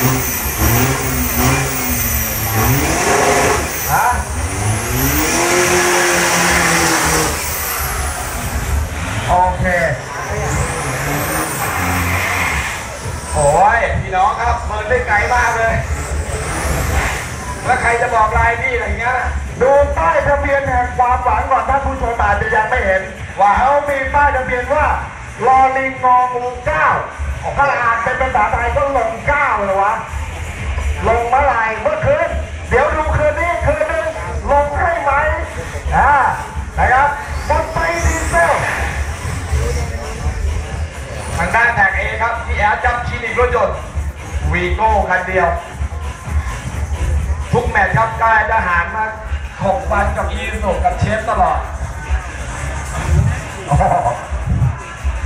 โอเค โอ้ยพี่น้องครับเมินได้ไกลมากเลย แล้วใครจะบอกลายนี่อะไรเงี้ยดูป้ายทะเบียนแห่งความหวังก่อนท่านผู้ชมอาจจะยังไม่เห็น ว่าเขามีป้ายทะเบียนว่าลอลิงงูเก้าของพราจเป็นภาษาไทยก็หลงเก้าางด้านแท็กเอครับพี่แอดจับคลินิกรถยนต์วีโก้คันเดียว ทุกแมตช์ครับกายทหารมาถกฟันกับอีสุกับเชฟตลอด โอ้โห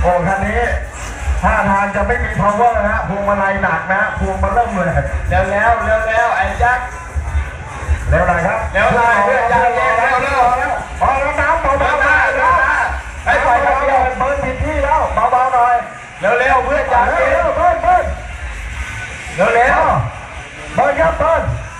โอ้คันนี้ท่าทางจะไม่มี power นะฮะพวงมาลัยหนักนะพวงมาเริ่มเลย เร็วแล้วเร็วแล้วไอ้แจ็คเร็วหน่อยครับ เร็วหน่อยเพื่อนใจเย็ บิ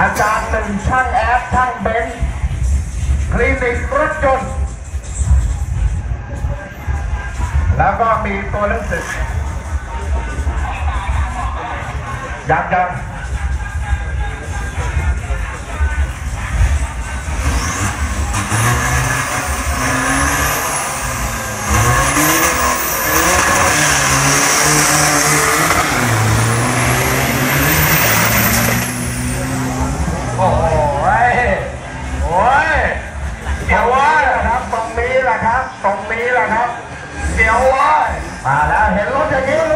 อาจารย์หนึ่งช่างแอปช่างเบนซ์คลินิกรถยนต์แล้วก็มีตัวหนังสือยังยัง เสียวว่านะครับตรงนี้แหละครับ ตรงนี้แหละครับเสียวว่ามาแล้วเห็นรถอย่างนี้